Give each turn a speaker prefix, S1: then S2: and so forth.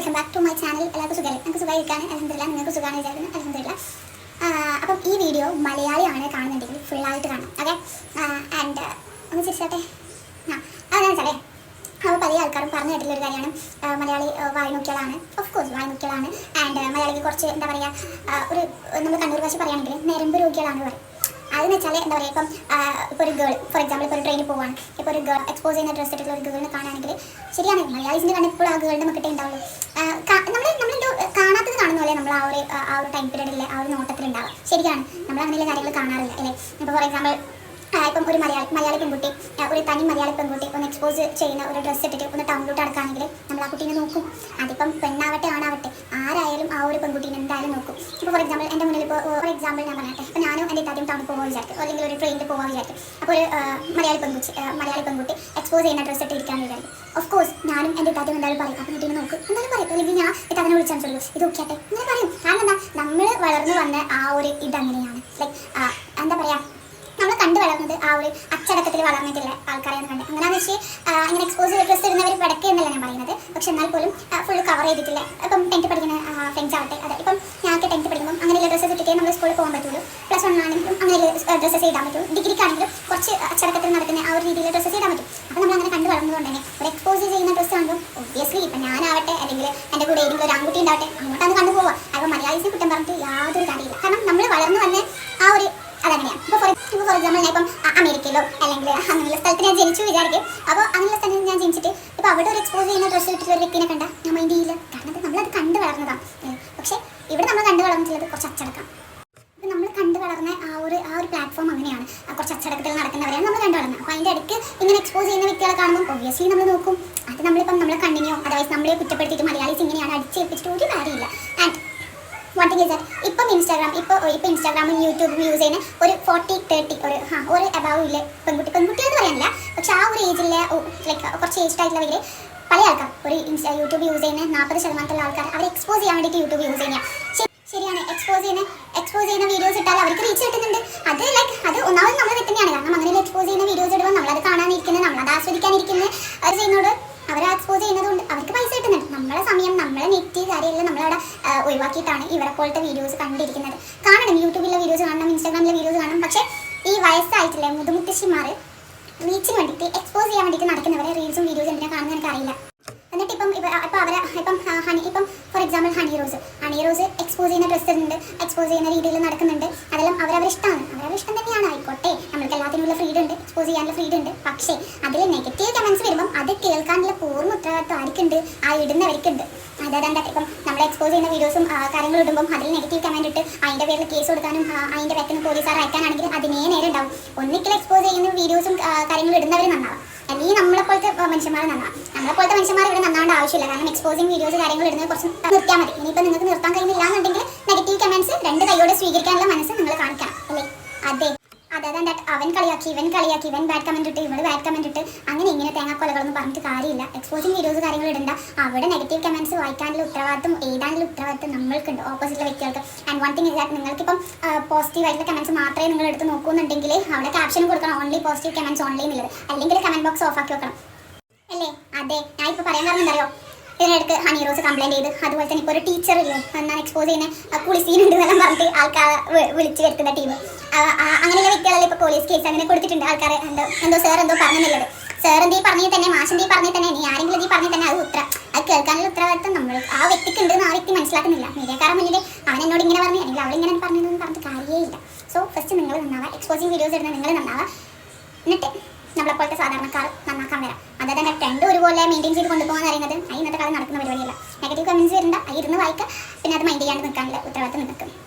S1: Welcome back to my channel എല്ലാവർക്കും സുഖം നിങ്ങൾക്ക് സുഖമായിരിക്കാൻ അലഹമില്ല നിങ്ങൾക്ക് സുഖമാണ് വിചാരിക്കുന്നത് അലഹമില്ല അപ്പം ഈ വീഡിയോ മലയാളിയാണ് കാണുന്നുണ്ടെങ്കിൽ ഫുള്ളായിട്ട് കാണാം. ഓക്കെ ആൻഡ് ഒന്ന് ചിരിച്ചോട്ടെ. ആ അതാണ് വെച്ചാലേ അപ്പോൾ പല ആൾക്കാരും പറഞ്ഞു കേട്ടിട്ടുള്ള ഒരു കാര്യമാണ്. മലയാളി ആ, വായി നോക്കിയാളാണ്. ഓഫ് കോഴ്സ് വായി നോക്കിയാളാണ്. ആൻഡ് മലയാളിക്ക് കുറച്ച് എന്താ പറയുക ഒരു നമ്മൾ കണ്ണൂർ ഭാഷ പറയുകയാണെങ്കിൽ നരമ്പ് രോഗികളാണ് പറയും അതെന്ന് വെച്ചാൽ എന്താ പറയുക ഇപ്പം ഇപ്പോൾ ഒരു ഗേൾ ഫോർ എക്സാമ്പിൾ ഇപ്പോൾ പോവാണ് ഇപ്പോൾ ഒരു ഗേൾ എക്സ്പോസ് ചെയ്യുന്ന ഡ്രസ്സ് ഇട്ടിട്ടുള്ള ഒരു ഗേളിനെ കാണുകയാണെങ്കിൽ ശരിയാണ്. മലയാളീസിന്റെ കണ്ടിപ്പോൾ ആ ഗേളിന്റെ നമുക്കിട്ടേ ഉണ്ടാവുള്ളൂ. നമ്മൾ നമ്മളെന്തോ കാണാത്തത് കാണുന്ന പോലെ നമ്മൾ ആ ഒരു ആ ഒരു ടൈം പീരീഡിൽ ആ ഒരു നോട്ടത്തിലുണ്ടാവുക ശരിയാണ്. നമ്മൾ അങ്ങനെയുള്ള കാര്യങ്ങൾ കാണാറില്ല അല്ലേ? ഇപ്പോൾ ഫോർ എക്സാമ്പിൾ ഇപ്പം ഒരു മലയാളി മലയാളി പെൺകുട്ടി ഒരു തനി മലയാളി പെൺകുട്ടി ഒന്ന് എക്സ്പോസ് ചെയ്യുന്ന ഒരു ഡ്രസ്സ് ഇട്ടിട്ട് ഒന്ന് ടൗണിലോട്ട് അടക്കുകയാണെങ്കിൽ നമ്മൾ ആ കുട്ടീനെ നോക്കും. അതിപ്പം പെണ്ണാവട്ടെ ആണാവട്ടെ ആരായാലും ആ ഒരു പെൺകുട്ടീനെ എന്തായാലും നോക്കും. ഇപ്പോൾ ഫോർ എക്സാമ്പിൾ എന്റെ ഇപ്പോൾ ഫോർ എക്സാമ്പിൾ ഞാൻ പറയട്ടെ. ഇപ്പോൾ ഞാനും എന്റെ ഇത്താദ്യം ടൗണിൽ പോകാൻ വിചാരിക്കും. അല്ലെങ്കിൽ ഒരു ട്രെയിനിൽ പോകാൻ വിചാരിക്കും. അപ്പോൾ ഒരു മലയാളി പെൺകുട്ടി മലയാളി പെൺകുട്ടി എക്സ്പോസ് ചെയ്യുന്ന ഡ്രസ്സ് ഇട്ട് ഇരിക്കാൻ വിചാരിക്കും. ഓഫ് കോഴ്സ് ഞാനും എന്റെ ഇത്താദ്യം എന്തായാലും പറയും. അപ്പോൾ വീട്ടിൽ നോക്കും. എന്തായാലും പറയും. അല്ലെങ്കിൽ ഞാൻ ഇത്താദ്യം വിളിച്ചാൽ ചോദിക്കും ഇത് നോക്കിയാട്ടെ ഇങ്ങനെ പറയും. കാരണം എന്താ? നമ്മൾ വളർന്നു വന്ന ആ ഒരു ഇതങ്ങനെയാണ്. ലൈക്ക് എന്താ പറയുക നമ്മൾ കണ്ടു വളർന്നത് ആ ഒരു അച്ചടക്കത്തിൽ വളർന്നിട്ടുള്ള ആൾക്കാരെയാണ് കണ്ടത്. അങ്ങനെയാണെന്ന് വെച്ചാൽ ഇങ്ങനെ എക്സ്പോസ് ചെയ്ത് ഡ്രസ്സ് ഇടുന്നവർ വടക്കേ എന്നല്ല ഞാൻ പറയുന്നത്. പക്ഷെ എന്നാൽ പോലും ഫുൾ കവർ ചെയ്തിട്ടില്ല. ഇപ്പം ടെൻത്ത് പഠിക്കുന്ന ഫ്രണ്ട്സ് ആവട്ടെ. അതെ ഇപ്പം ഞങ്ങൾക്ക് ടെൻത്ത് ഇട്ടിട്ടേ സ്കൂളിൽ പോകാൻ പറ്റുള്ളൂ. പ്ലസ് വൺ ആണെങ്കിലും അങ്ങനെ ഡ്രസ്സസ് ഇടാൻ പറ്റുള്ളൂ ഡിഗ്രിക്കാണെങ്കിലും കുറച്ച് അച്ചടക്കത്തിൽ നടക്കുന്ന ആ ഒരു രീതിയിൽ ഡ്രസ്സസ് ഇടാൻ പറ്റും. അപ്പോൾ നമ്മൾ അങ്ങനെ കണ്ടു വളർന്നതുകൊണ്ട് തന്നെ ഒരു എക്സ്പോസ് ചെയ്യുന്ന ഡ്രസ്സ് കാണുമ്പോൾ ഒബ്വിയസ്ലി ഇപ്പം ഞാനാവട്ടെ അല്ലെങ്കിൽ എന്റെ കൂടെ ഏതെങ്കിലും ഒരു ആൺകുട്ടി ഉണ്ടാവട്ടെ അങ്ങോട്ടാണ് കണ്ടു പോവുക അപ്പോൾ മലയാളീസിനെ കുറ്റം പറഞ്ഞിട്ട് യാതൊരു കാര്യമില്ല. കാരണം നമ്മൾ വളർന്നു വന്ന ആ ഒരു അതങ്ങനെയാണ് ഇപ്പോൾ ഫോർ ഇപ്പോൾ ഫോർ എക്സാമ്പിൾ ഞാൻ ഇപ്പം അമേരിക്കയിലോ അല്ലെങ്കിൽ അങ്ങനെയുള്ള സ്ഥലത്ത് ഞാൻ ജനിച്ചു വിചാരിക്കും. അപ്പോൾ അങ്ങനെയുള്ള സ്ഥലത്ത് ഞാൻ ജനിച്ചിട്ട് ഇപ്പോൾ അവിടെ ഒരു എക്സ്പോസ് ചെയ്യുന്ന ഡ്രസ്സ് ഇട്ടിട്ട് ഒരു വ്യക്തിനെ കണ്ട നമ്മൾ ചെയ്യില്ല കാരണം അത് നമ്മളത് കണ്ടു വളർന്നതാണ് പക്ഷേ ഇവിടെ നമ്മൾ കണ്ടു വളർന്നിട്ടുള്ളത് കുറച്ച് അച്ചടക്കം ഇപ്പം നമ്മൾ കണ്ടു വളർന്ന ആ ഒരു ആ ഒരു പ്ലാറ്റ്ഫോം അങ്ങനെയാണ് ആ കുറച്ച് അച്ചടക്കത്തിൽ നടക്കുന്നവരെയാണ് നമ്മൾ കണ്ടു വളർന്നത് അപ്പോൾ ഇടയ്ക്ക് ഇങ്ങനെ എക്സ്പോസ് ചെയ്യുന്ന വ്യക്തികളെ കാണുമ്പോൾ ഒബ്വിയസ്ലി നമ്മൾ നോക്കും. അത് നമ്മളിപ്പം നമ്മളെ കണ്ണിനെയോ അതായത് നമ്മളെ കുറ്റപ്പെടുത്തിയിട്ട് മലയാളീസ് ഇങ്ങനെയാണ് അടിച്ചേൽപ്പിച്ചിട്ട് ഒരു കാര്യമില്ല. ആൻഡ് വാട്ട് ഇസ് ദാറ്റ് ഇപ്പം ഇൻസ്റ്റാഗ്രാം ഇപ്പോൾ ഇപ്പോൾ ഇൻസ്റ്റാഗ്രാമും യൂട്യൂബും യൂസ് ചെയ്യുന്ന ഒരു ഫോർട്ടി തേർട്ടി ഒരു ആ ഒരു അബാവ് ഇല്ലേ പെൺകുട്ടി പെൺകുട്ടി എന്ന് പറയാനില്ല. പക്ഷെ ആ ഒരു ഏജിലെ ലൈക്ക് കുറച്ച് ഏജ്ഡ് ആയിട്ടുള്ളവർ പല ആൾക്കാർ ഒരു ഇൻസ്റ്റാ യൂട്യൂബ് യൂസ് ചെയ്യുന്ന നാൽപ്പത് ശതമാനത്തിലുള്ള ആൾക്കാർ അവർ എക്സ്പോസ് ചെയ്യാൻ വേണ്ടിയിട്ട് യൂട്യൂബ് യൂസ് ചെയ്യുക ശരി- ശരിയാണ് എക്സ്പോസ് ചെയ്യുന്ന എക്സ്പോസ് ചെയ്യുന്ന വീഡിയോസ് ഇട്ടാൽ അവർക്ക് റീച്ച് കിട്ടുന്നുണ്ട്. അത് ലൈക്ക് അത് ഒന്നാമത് നമ്മൾ തെറ്റന്നെയാണ് കാരണം അങ്ങനെ എക്സ്പോസ് ചെയ്യുന്ന വീഡിയോസ് ഇടുമ്പോൾ നമ്മളത് കാണാനിരിക്കുന്നത് നമ്മളത് ആസ്വദിക്കാനിരിക്കുന്നത്. അവർ ചെയ്യുന്നതോട് അവരെ എക്സ്പോസ് ചെയ്യുന്നതുകൊണ്ട് അവർക്ക് പൈസ കിട്ടുന്നുണ്ട്. നമ്മളെ സമയം നമ്മളെ നെറ്റ് കാര്യമെല്ലാം നമ്മളവിടെ ഒഴിവാക്കിയിട്ടാണ് ഇവരെ പോലത്തെ വീഡിയോസ് കണ്ടിരിക്കുന്നത്. കാണണം. യൂട്യൂബിലെ വീഡിയോസ് കാണണം ഇൻസ്റ്റാഗ്രാമിലെ വീഡിയോസ് കാണണം. പക്ഷേ ഈ വയസ്സായിട്ടില്ല മുതുമുത്തശ്ശിമാർ റീച്ചിന് വേണ്ടിയിട്ട് എക്സ്പോസ് ചെയ്യാൻ വേണ്ടിയിട്ട് നടക്കുന്നവരെ റീൽസും വീഡിയോസും എന്തിനാ കാണുന്നത് എനിക്കറിയില്ല. എന്നിട്ട് ഇപ്പം ഇപ്പം അവരെ ഇപ്പം ഹണി ഇപ്പം for example Honey Rose Honey Rose expose ചെയ്യുന്ന ഉണ്ട് എക്സ്പോസ് ചെയ്യുന്ന രീതിയിൽ നടക്കുന്നുണ്ട്. അതെല്ലാം അവരവർ ഇഷ്ടമാണ്. അവരവർ ഇഷ്ടം തന്നെയാണ്. ആയിക്കോട്ടെ. നമ്മൾക്ക് എല്ലാത്തിനുള്ള ഫ്രീഡം ഉണ്ട്. എക്സ്പോസ് ചെയ്യാനുള്ള ഫ്രീഡം ഉണ്ട്. പക്ഷേ അതിൽ നെഗറ്റീവ് കമൻസ് വരുമ്പം അത് കേൾക്കാനുള്ള പൂർണ ഉത്തരവാദിത്വം ആർക്കുണ്ട്? ആ ഇടുന്നവർക്കുണ്ട്. അതായത് ഇപ്പം നമ്മൾ എക്സ്പോസ് ചെയ്യുന്ന വീഡിയോസും കാര്യങ്ങളും ഇടുമ്പം അതിൽ നെഗറ്റീവ് കമന്റ് ഇട്ട് അതിന്റെ പേരിൽ കേസ് കൊടുക്കാനും അതിന്റെ പേരിൽ പോലീസുകാർ അയക്കാനാണെങ്കിൽ അതിനേ നേരം ഉണ്ടാവും. ഒന്നിക്കൽ എക്സ്പോസ് ചെയ്യുന്ന വീഡിയോസും കാര്യങ്ങളും ഇടുന്നവർ നന്നാവാം. അല്ലെങ്കിൽ നമ്മളെ പോലത്തെ മനുഷ്യന്മാർ നന്നാ. നമ്മളെ പോലത്തെ മനുഷ്യന്മാർ ഇവിടെ നന്നാവേണ്ട ആവശ്യമില്ല. കാരണം എക്സ്പോസിംഗ് വീഡിയോസ് കാര്യങ്ങൾ ഇടുന്നത് കുറച്ച് നിർത്തിയാൽ മതി. ഇനിയിപ്പോൾ നിങ്ങൾക്ക് നിർത്താൻ കഴിയുന്നില്ല എന്നുണ്ടെങ്കിൽ നെഗറ്റീവ് കമൻസ് രണ്ട് കൈയോടെ സ്വീകരിക്കാനുള്ള മനസ്സ് നിങ്ങൾ കാണിക്കണം അല്ലേ അതെ അതായത് അവൻ കളിയാക്കി ഇവൻ കളിയാക്കി ഇവൻ ബാഡ് കമന്റ് ഇട്ട് ഇവൾ ബാഡ് കമന്റ് ഇട്ട് അങ്ങനെ ഇങ്ങനെ തേങ്ങാക്കൊലകളൊന്നും പറഞ്ഞിട്ട് കാര്യമില്ല. എക്സ്പോസിങ് വീഡിയോസ് കാര്യങ്ങൾ ഇടണ്ട. അവിടെ നെഗറ്റീവ് കമന്റ്സ് വായിക്കാനുള്ള ഉത്തരവാദിത്വം എഴുതാനുള്ള ഉത്തരവാദിത്വം നമ്മൾക്കുണ്ട് ഓപ്പോസിറ്റിലെ വ്യക്തികൾക്ക്. ആൻഡ് വൺ തിങ് ദാറ്റ് നിങ്ങൾക്കിപ്പം പോസിറ്റീവ് ആയിട്ടുള്ള കമന്റ്സ് മാത്രമേ നിങ്ങൾ എടുത്ത് നോക്കുന്നുണ്ടെങ്കിൽ അവിടെ ക്യാപ്ഷൻ കൊടുക്കണം ഓൺലി പോസിറ്റീവ് കമന്റ്സ് ഓൺലി എന്നുള്ളത്. അല്ലെങ്കിൽ കമന്റ് ബോക്സ് ഓഫ് ആക്കി വെക്കണം. അല്ലേ? അതെ. ഞാൻ ഇപ്പോൾ പറയാൻ കാരണം എന്തറിയോ ഇതിനിടയ്ക്ക് ഹണി റോസ് കംപ്ലൈന്റ് ചെയ്ത് അതുപോലെ തന്നെ ഇപ്പോൾ ഒരു ടീച്ചർ ഇല്ലേ എന്നാൽ എക്സ്പോസ് ചെയ്യുന്ന? ആ ഉണ്ട് എന്നെല്ലാം പറഞ്ഞിട്ട് ആൾക്കാർ വിളിച്ചു വരുത്തുന്ന ടീം അങ്ങനെയുള്ള വ്യക്തികളെല്ലാം ഇപ്പോൾ പോലീസ് കേസ് അങ്ങനെ കൊടുത്തിട്ടുണ്ട്. ആൾക്കാരെ എന്തോ എന്തോ സാർ എന്തോ പറഞ്ഞെന്നുള്ളത്. സാർ എന്തീ പറഞ്ഞു തന്നെ മാഷന്റെ ഈ പറഞ്ഞു തന്നെ നീ ആരെങ്കിലും ഈ പറഞ്ഞു തന്നെ അത് ഉത്തരം അത് കേൾക്കാനുള്ള ഉത്തരവാദിത്തം നമ്മൾ ആ വ്യക്തിക്ക് ഉണ്ട് ആ വ്യക്തി മനസ്സിലാക്കുന്നില്ല. മീഡിയക്കാരൻ മുന്നിൽ അവൻ എന്നോട് ഇങ്ങനെ പറഞ്ഞു അല്ലെങ്കിൽ അവൾ ഇങ്ങനെ പറഞ്ഞതെന്ന് പറഞ്ഞിട്ട് കാര്യമേ ഇല്ല. സോ ഫസ്റ്റ് നിങ്ങൾ നന്നാവുക എക്സ്പോസിംഗ് വീഡിയോസ് ഇടുന്ന നിങ്ങൾ നന്നാവുക എന്നിട്ട് നമ്മളെ പോലത്തെ സാധാരണക്കാർ നന്നാക്കാൻ വരാം. അതായത് തന്നെ ട്രെൻഡ് ഒരുപോലെ മെയിന്റെയിൻ ചെയ്ത് കൊണ്ടുപോകാൻ അറിയുന്നത് അത് ഇന്നത്തെ കാലം നടക്കുന്ന പരിപാടിയല്ല. നെഗറ്റീവ് കമൻസ് വരണ്ട ഇരുന്ന് വായിക്കുക പിന്നെ അത് മൈൻഡ് ചെയ്യാണ്ട് നിൽക്കാനുള്ള ഉത്തരവാദിത്തം ഓക്കെ